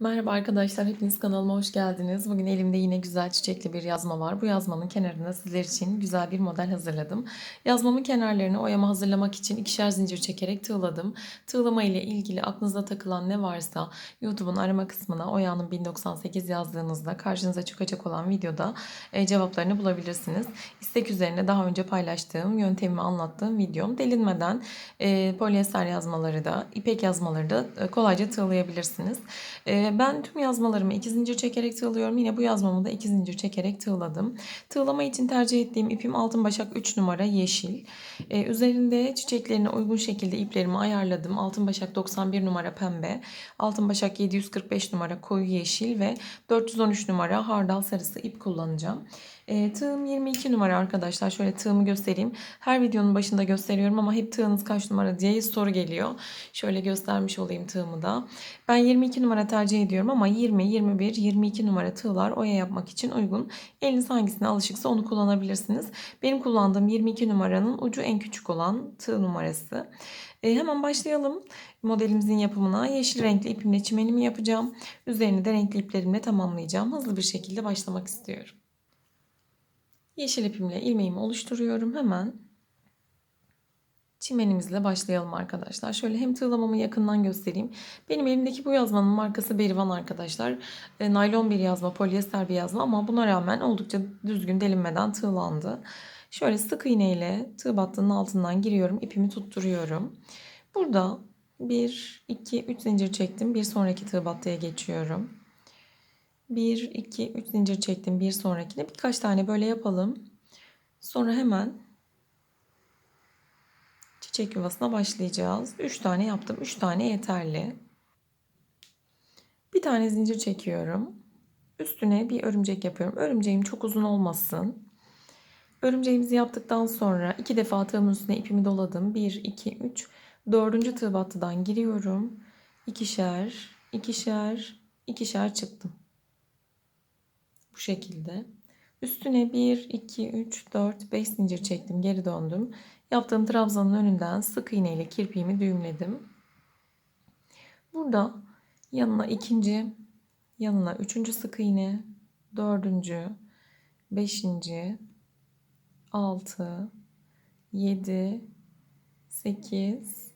Merhaba arkadaşlar, hepiniz kanalıma hoş geldiniz. Bugün elimde yine güzel çiçekli bir yazma var. Bu yazmanın kenarına sizler için güzel bir model hazırladım. Yazmamın kenarlarını oyama hazırlamak için ikişer zincir çekerek tığladım. Tığlama ile ilgili aklınıza takılan ne varsa YouTube'un arama kısmına oyanın 1098 yazdığınızda karşınıza çıkacak olan videoda e, cevaplarını bulabilirsiniz. İstek üzerine daha önce paylaştığım, yöntemimi anlattığım videom. Delinmeden e, polyester yazmaları da, ipek yazmaları da e, kolayca tığlayabilirsiniz. Ben tüm yazmalarımı iki zincir çekerek tığlıyorum. Yine bu yazmamı da iki zincir çekerek tığladım. Tığlama için tercih ettiğim ipim altın başak 3 numara yeşil. Ee, üzerinde çiçeklerine uygun şekilde iplerimi ayarladım. Altın başak 91 numara pembe. Altın başak 745 numara koyu yeşil ve 413 numara hardal sarısı ip kullanacağım. E, tığım 22 numara arkadaşlar. Şöyle tığımı göstereyim. Her videonun başında gösteriyorum ama hep tığınız kaç numara diye soru geliyor. Şöyle göstermiş olayım tığımı da. Ben 22 numara tercih ediyorum ama 20, 21, 22 numara tığlar oya yapmak için uygun. Eliniz hangisine alışıksa onu kullanabilirsiniz. Benim kullandığım 22 numaranın ucu en küçük olan tığ numarası. E, hemen başlayalım modelimizin yapımına. Yeşil renkli ipimle çimenimi yapacağım. Üzerini de renkli iplerimle tamamlayacağım. Hızlı bir şekilde başlamak istiyorum. Yeşil ipimle ilmeğimi oluşturuyorum. Hemen çimenimizle başlayalım arkadaşlar. Şöyle hem tığlamamı yakından göstereyim. Benim elimdeki bu yazmanın markası Berivan arkadaşlar. E, naylon bir yazma, polyester bir yazma ama buna rağmen oldukça düzgün delinmeden tığlandı. Şöyle sık iğne ile tığ battığının altından giriyorum. ipimi tutturuyorum. Burada 1, 2, 3 zincir çektim. Bir sonraki tığ battıya geçiyorum. 1, 2, 3 zincir çektim. Bir sonrakine birkaç tane böyle yapalım. Sonra hemen çiçek yuvasına başlayacağız. 3 tane yaptım. 3 tane yeterli. Bir tane zincir çekiyorum. Üstüne bir örümcek yapıyorum. Örümceğim çok uzun olmasın. Örümceğimizi yaptıktan sonra iki defa tığımın üstüne ipimi doladım. 1, 2, 3. Dördüncü tığ battıdan giriyorum. İkişer, ikişer, ikişer çıktım. Bu şekilde. Üstüne 1, 2, 3, 4, 5 zincir çektim. Geri döndüm. Yaptığım trabzanın önünden sık iğne ile kirpiğimi düğümledim. Burada yanına ikinci, yanına üçüncü sık iğne, dördüncü, beşinci, altı, yedi, sekiz,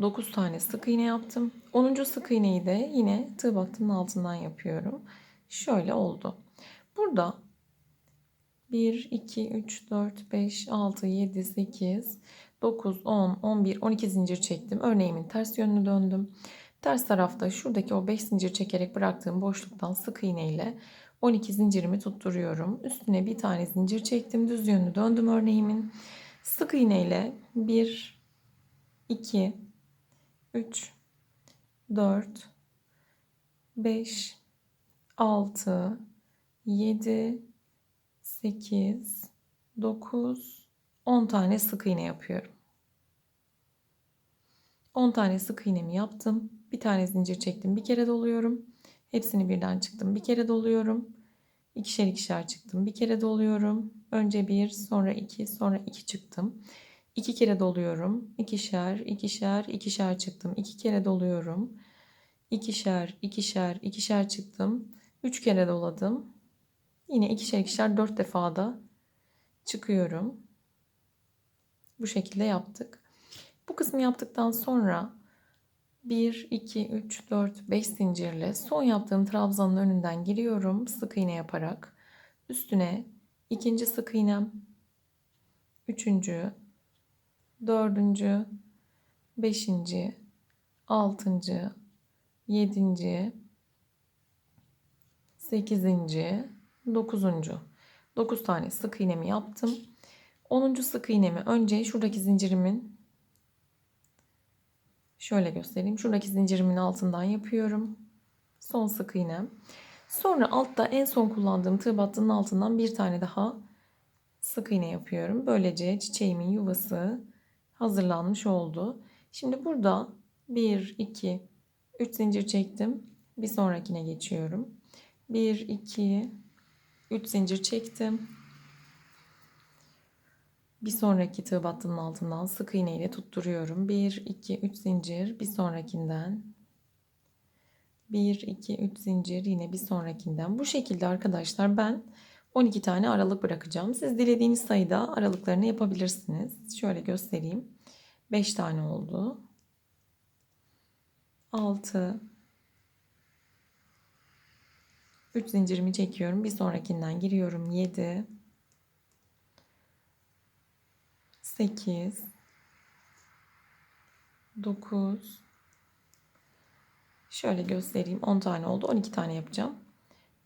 dokuz tane sık iğne yaptım. Onuncu sık iğneyi de yine tığ battının altından yapıyorum. Şöyle oldu. Burada 1, 2, 3, 4, 5, 6, 7, 8, 9, 10, 11, 12 zincir çektim. Örneğimin ters yönünü döndüm. Ters tarafta şuradaki o 5 zincir çekerek bıraktığım boşluktan sık iğne ile 12 zincirimi tutturuyorum. Üstüne bir tane zincir çektim. Düz yönünü döndüm örneğimin. Sık iğne ile 1, 2, 3, 4, 5, 6, 7, 8, 9, 10 tane sık iğne yapıyorum. 10 tane sık iğnemi yaptım. Bir tane zincir çektim. Bir kere doluyorum. Hepsini birden çıktım. Bir kere doluyorum. İkişer ikişer çıktım. Bir kere doluyorum. Önce bir, sonra iki, sonra iki çıktım. İki kere doluyorum. İkişer, ikişer, ikişer çıktım. İki kere doluyorum. İkişer, ikişer, ikişer çıktım. Üç kere doladım. Yine ikişer ikişer dört defa da çıkıyorum. Bu şekilde yaptık. Bu kısmı yaptıktan sonra 1, 2, 3, 4, 5 zincirle son yaptığım trabzanın önünden giriyorum. Sık iğne yaparak. Üstüne ikinci sık iğnem, üçüncü, dördüncü, beşinci, altıncı, yedinci, sekizinci, dokuzuncu. Dokuz tane sık iğnemi yaptım. Onuncu sık iğnemi önce şuradaki zincirimin şöyle göstereyim. Şuradaki zincirimin altından yapıyorum. Son sık iğnem. Sonra altta en son kullandığım tığ battının altından bir tane daha sık iğne yapıyorum. Böylece çiçeğimin yuvası hazırlanmış oldu. Şimdi burada 1, 2, 3 zincir çektim. Bir sonrakine geçiyorum. 1, 2, 3 zincir çektim. Bir sonraki tığ battının altından sık iğne ile tutturuyorum. 1, 2, 3 zincir. Bir sonrakinden 1, 2, 3 zincir yine bir sonrakinden. Bu şekilde arkadaşlar ben 12 tane aralık bırakacağım. Siz dilediğiniz sayıda aralıklarını yapabilirsiniz. Şöyle göstereyim. 5 tane oldu. 6 3 zincirimi çekiyorum. Bir sonrakinden giriyorum. 7 8 9 Şöyle göstereyim. 10 tane oldu. 12 tane yapacağım.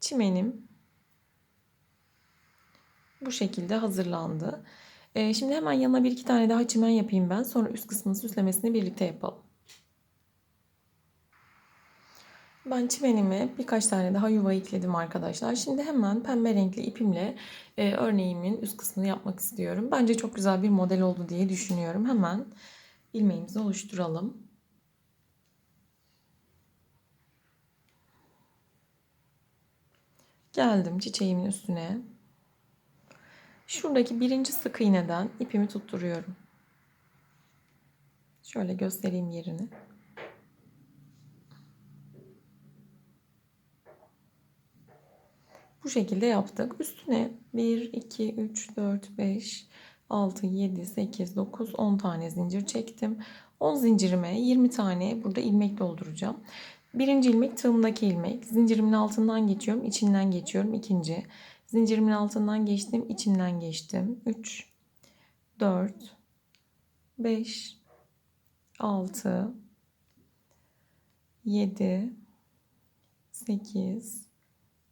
Çimenim bu şekilde hazırlandı. Ee, şimdi hemen yanına bir iki tane daha çimen yapayım ben. Sonra üst kısmını süslemesini birlikte yapalım. Ben çimenime birkaç tane daha yuva ekledim arkadaşlar. Şimdi hemen pembe renkli ipimle e, örneğimin üst kısmını yapmak istiyorum. Bence çok güzel bir model oldu diye düşünüyorum. Hemen ilmeğimizi oluşturalım. Geldim çiçeğimin üstüne. Şuradaki birinci sık iğneden ipimi tutturuyorum. Şöyle göstereyim yerini. Bu şekilde yaptık. Üstüne 1, 2, 3, 4, 5, 6, 7, 8, 9, 10 tane zincir çektim. 10 zincirime 20 tane burada ilmek dolduracağım. Birinci ilmek tığımdaki ilmek. Zincirimin altından geçiyorum, içinden geçiyorum. İkinci. Zincirimin altından geçtim, içinden geçtim. 3, 4, 5, 6, 7, 8,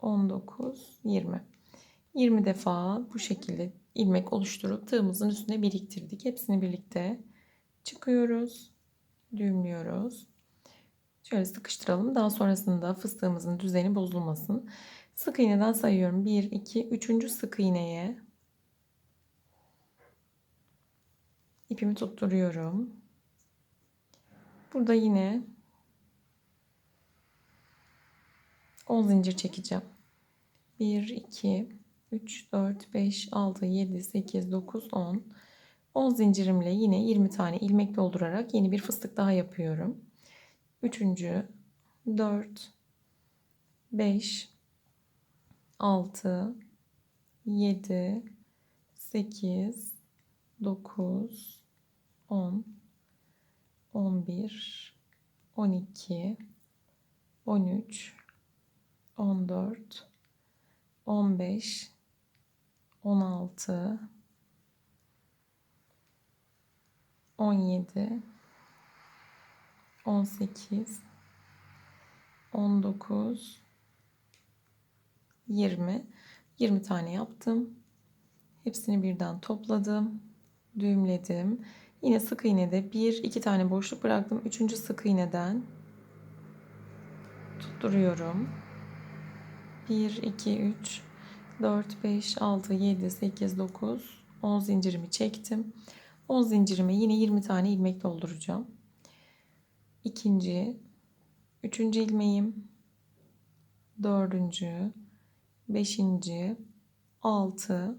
19, 20. 20 defa bu şekilde ilmek oluşturup tığımızın üstüne biriktirdik. Hepsini birlikte çıkıyoruz. Düğümlüyoruz. Şöyle sıkıştıralım. Daha sonrasında fıstığımızın düzeni bozulmasın. Sık iğneden sayıyorum. 1, 2, 3. sık iğneye ipimi tutturuyorum. Burada yine 10 zincir çekeceğim. 1, 2, 3, 4, 5, 6, 7, 8, 9, 10. 10 zincirimle yine 20 tane ilmek doldurarak yeni bir fıstık daha yapıyorum. Üçüncü, 4, 5, 6, 7, 8, 9, 10, 11, 12, 13, 14, 15, 16, 17, 18, 19, 20. 20 tane yaptım. Hepsini birden topladım. Düğümledim. Yine sık iğnede bir iki tane boşluk bıraktım. Üçüncü sık iğneden tutturuyorum. 1, 2, 3, 4, 5, 6, 7, 8, 9, 10 zincirimi çektim. 10 zincirime yine 20 tane ilmek dolduracağım. İkinci, üçüncü ilmeğim, dördüncü, beşinci, altı,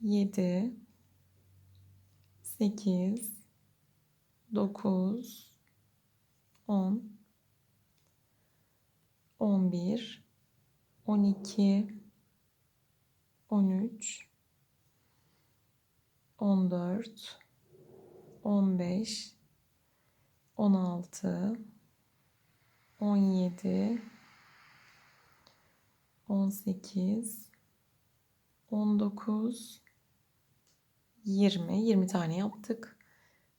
yedi, sekiz, dokuz, on, on bir, on iki, on üç, on dört, on beş, 16 17 18 19 20 20 tane yaptık.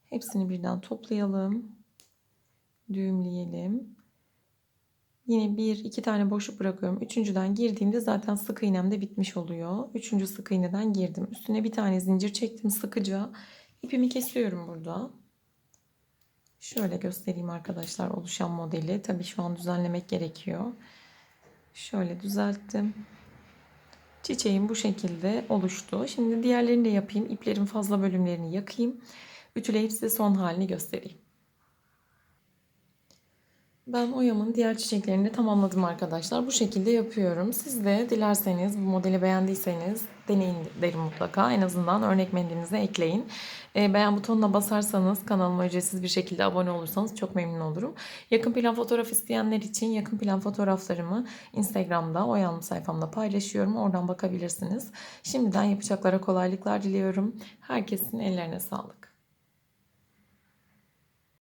Hepsini birden toplayalım. Düğümleyelim. Yine bir iki tane boşluk bırakıyorum. Üçüncüden girdiğimde zaten sık iğnem de bitmiş oluyor. Üçüncü sık iğneden girdim. Üstüne bir tane zincir çektim sıkıca. İpimi kesiyorum burada. Şöyle göstereyim arkadaşlar oluşan modeli. Tabii şu an düzenlemek gerekiyor. Şöyle düzelttim. Çiçeğim bu şekilde oluştu. Şimdi diğerlerini de yapayım. İplerin fazla bölümlerini yakayım. Ütüleyip size son halini göstereyim. Ben oyamın diğer çiçeklerini de tamamladım arkadaşlar. Bu şekilde yapıyorum. Siz de dilerseniz bu modeli beğendiyseniz deneyin derim mutlaka. En azından örnek mendilinize ekleyin. E, beğen butonuna basarsanız kanalıma ücretsiz bir şekilde abone olursanız çok memnun olurum. Yakın plan fotoğraf isteyenler için yakın plan fotoğraflarımı Instagram'da Oyanım sayfamda paylaşıyorum. Oradan bakabilirsiniz. Şimdiden yapacaklara kolaylıklar diliyorum. Herkesin ellerine sağlık.